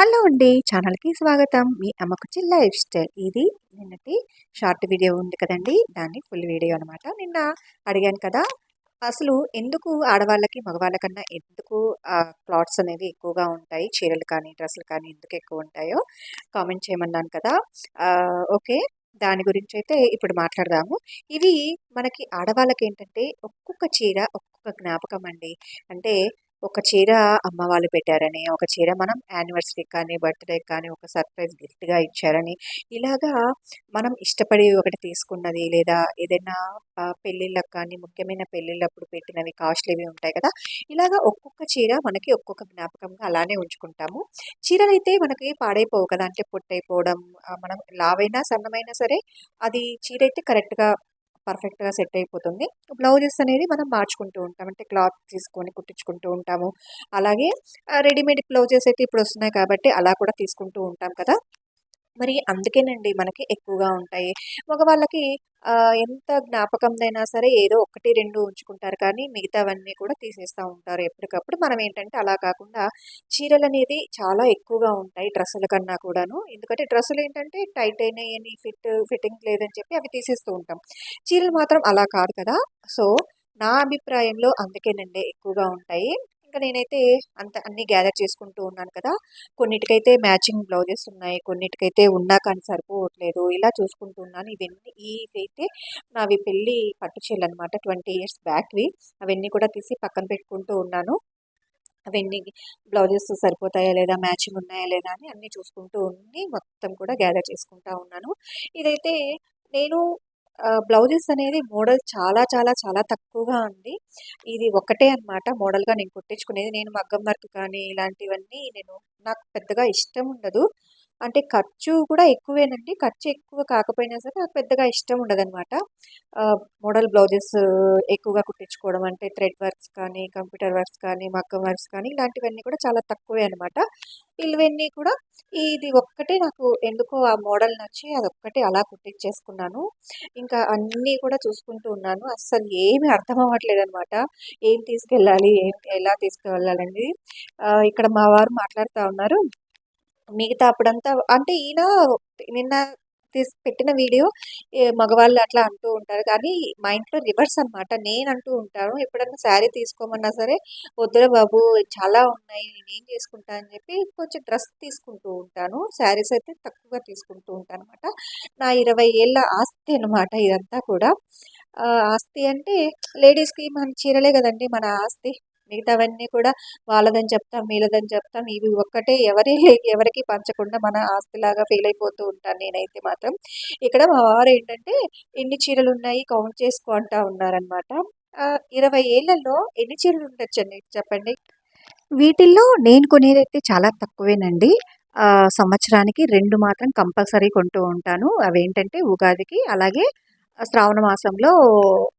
Hello అండి ఛానల్కి స్వాగతం. మీ అమ్మకుచి లైఫ్ స్టైల్. ఇది నిన్నటి షార్ట్ వీడియో ఉంది కదండి దాన్ని ఫుల్ వీడియో అనమాట నిన్న అడిగాను కదా అసలు ఎందుకు ఆడవాళ్ళకి మగవాళ్ళకన్నా ఎందుకు క్లాత్స్ అనేవి ఎక్కువగా ఉంటాయి? చీరలు కానీ డ్రెస్సులు కానీ ఎందుకు ఎక్కువ ఉంటాయో కామెంట్ చేయమన్నాను కదా. ఓకే దాని గురించి అయితే ఇప్పుడు మాట్లాడదాము. ఇవి మనకి ఆడవాళ్ళకి ఏంటంటే ఒక్కొక్క చీర ఒక్కొక్క జ్ఞాపకం అండి. అంటే ఒక చీర అమ్మ వాళ్ళు పెట్టారని ఒక చీర మనం యానివర్సరీ కానీ బర్త్డే కానీ ఒక సర్ప్రైజ్ గిఫ్ట్గా ఇచ్చారని ఇలాగా మనం ఇష్టపడి ఒకటి తీసుకున్నది లేదా ఏదైనా పెళ్ళిళ్ళకు కానీ ముఖ్యమైన పెళ్ళిళ్ళప్పుడు పెట్టినవి కాస్ట్లీవి ఉంటాయి కదా ఇలాగా ఒక్కొక్క చీర మనకి ఒక్కొక్క జ్ఞాపకంగా అలానే ఉంచుకుంటాము. చీరలు అయితే మనకి పాడైపోవు కదా అంటే పొట్టైపోవడం మనం లావైనా సన్నమైనా సరే అది చీర అయితే కరెక్ట్గా పర్ఫెక్ట్గా సెట్ అయిపోతుంది. బ్లౌజెస్ అనేది మనం మార్చుకుంటూ ఉంటాం. అంటే క్లాత్ తీసుకొని కుట్టించుకుంటూ ఉంటాము. అలాగే రెడీమేడ్ బ్లౌజెస్ అయితే ఇప్పుడు వస్తున్నాయి కాబట్టి అలా కూడా తీసుకుంటూ ఉంటాం కదా. మరి అందుకేనండి మనకి ఎక్కువగా ఉంటాయి. మగవాళ్ళకి ఎంత జ్ఞాపకందైనా సరే ఏదో ఒకటి రెండు ఉంచుకుంటారు. కానీ మిగతావన్నీ కూడా తీసేస్తూ ఉంటారు ఎప్పటికప్పుడు. మనం ఏంటంటే అలా కాకుండా చీరలు అనేది చాలా ఎక్కువగా ఉంటాయి డ్రెస్సుల కన్నా కూడాను. ఎందుకంటే డ్రెస్సులు ఏంటంటే టైట్ అయినాయని ఫిట్ ఫిట్టింగ్ లేదని చెప్పి అవి తీసేస్తూ ఉంటాం. చీరలు మాత్రం అలా కాదు కదా. సో నా అభిప్రాయంలో అందుకేనండి ఎక్కువగా ఉంటాయి. ఇంకా నేనైతే అంత అన్నీ గ్యాదర్ చేసుకుంటూ ఉన్నాను కదా. కొన్నిటికైతే మ్యాచింగ్ బ్లౌజెస్ ఉన్నాయి. కొన్నిటికైతే ఉన్నా కానీ సరిపోవట్లేదు. ఇలా చూసుకుంటూ ఉన్నాను ఇవన్నీ ఇవైతే నావి పెళ్ళి పట్టుచీరలు అనమాట ట్వంటీ ఇయర్స్ బ్యాక్వి అవన్నీ కూడా తీసి పక్కన పెట్టుకుంటూ ఉన్నాను. అవన్నీ బ్లౌజెస్ సరిపోతాయా లేదా? మ్యాచింగ్ ఉన్నాయా లేదా అని అన్నీ చూసుకుంటూ ఉండి మొత్తం కూడా గ్యాదర్ చేసుకుంటూ ఉన్నాను. ఇదైతే నేను బ్లౌజెస్ అనేది మోడల్ చాలా చాలా చాలా తక్కువగా ఉంది. ఇది ఒకటే అనమాట మోడల్గా నేను కుట్టించుకునేది. నేను మగ్గం వర్క్ కానీ ఇలాంటివన్నీ నేను నాకు పెద్దగా ఇష్టం ఉండదు. అంటే ఖర్చు కూడా ఎక్కువేనండి. ఖర్చు ఎక్కువ కాకపోయినా సరే నాకు పెద్దగా ఇష్టం ఉండదన్నమాట. మోడల్ బ్లౌజెస్ ఎక్కువగా కుట్టించుకోవడం అంటే థ్రెడ్ వర్క్స్ కానీ కంప్యూటర్ వర్క్స్ కానీ మగ్గం వర్క్స్ కానీ ఇలాంటివన్నీ కూడా చాలా తక్కువే అనమాట ఇవన్నీ కూడా ఇది ఒక్కటే నాకు ఎందుకో ఆ మోడల్ నచ్చి అదొక్కటే అలా కుట్టించేసుకున్నాను. ఇంకా అన్నీ కూడా చూసుకుంటూ ఉన్నాను. అస్సలు ఏమీ అర్థం అవ్వట్లేదు అనమాట ఏం తీసుకెళ్ళాలి? ఏం ఎలా తీసుకువెళ్ళాలండి ఇక్కడ మా వారు మాట్లాడుతూ ఉన్నారు. మిగతా అప్పుడంతా అంటే ఈయన నిన్న తీసి పెట్టిన వీడియో మగవాళ్ళు అట్లా అంటూ ఉంటారు. కానీ మా ఇంట్లో రివర్స్ అనమాట నేను అంటూ ఉంటాను. ఎప్పుడన్నా శారీ తీసుకోమన్నా సరే వద్దురా బాబు చాలా ఉన్నాయి నేను ఏం చేసుకుంటా అని చెప్పి కొంచెం డ్రెస్ తీసుకుంటూ ఉంటాను. శారీస్ అయితే తక్కువగా తీసుకుంటూ ఉంటాను అనమాట నా ఇరవై ఏళ్ళ ఆస్తి అనమాట ఇదంతా కూడా. ఆస్తి అంటే లేడీస్కి మన చీరలే కదండి మన ఆస్తి. మిగతావన్నీ కూడా వాళ్ళదని చెప్తాం వీళ్ళదని చెప్తాం. ఇవి ఒక్కటే ఎవరి ఎవరికి పంచకుండా మన ఆస్తిలాగా ఫీల్ అయిపోతూ ఉంటాను నేనైతే మాత్రం. ఇక్కడ మా వారు ఏంటంటే ఎన్ని చీరలు ఉన్నాయి కౌంట్ చేసుకో అంటా ఉన్నారనమాట ఇరవై ఏళ్ళలో ఎన్ని చీరలు ఉండొచ్చండి చెప్పండి? వీటిల్లో నేను కొనేదైతే చాలా తక్కువేనండి. సంవత్సరానికి రెండు మాత్రం కంపల్సరీ కొంటూ ఉంటాను. అవేంటంటే ఉగాదికి అలాగే శ్రావణ మాసంలో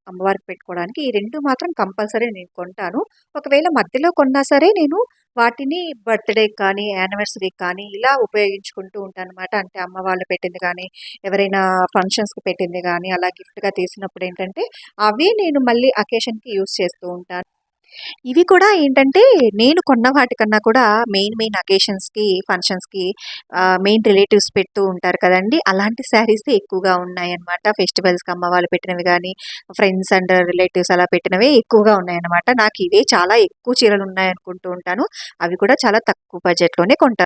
అమ్మవారికి పెట్టుకోవడానికి ఈ రెండు మాత్రం కంపల్సరీ నేను కొంటాను. ఒకవేళ మధ్యలో కొన్నా సరే నేను వాటిని బర్త్డే కానీ యానివర్సరీ కానీ ఇలా ఉపయోగించుకుంటూ ఉంటాను అనమాట అంటే అమ్మ వాళ్ళు పెట్టింది కానీ ఎవరైనా ఫంక్షన్స్కి పెట్టింది కానీ అలా గిఫ్ట్గా తీసినప్పుడు ఏంటంటే అవి నేను మళ్ళీ అకేషన్కి యూస్ చేస్తూ ఉంటాను. ఇవి కూడా ఏంటంటే నేను కొన్న వాటికన్నా కూడా మెయిన్ మెయిన్ అకేషన్స్కి ఫంక్షన్స్కి మెయిన్ రిలేటివ్స్ పెడుతూ ఉంటారు కదండి. అలాంటి శారీస్ ఎక్కువగా ఉన్నాయన్నమాట. ఫెస్టివల్స్కి అమ్మ వాళ్ళు పెట్టినవి కానీ ఫ్రెండ్స్ అండ్ రిలేటివ్స్ అలా పెట్టినవే ఎక్కువగా ఉన్నాయన్నమాట. నాకు ఇవే చాలా ఎక్కువ చీరలు ఉన్నాయనుకుంటూ ఉంటాను. అవి కూడా చాలా తక్కువ బడ్జెట్లోనే కొంటాను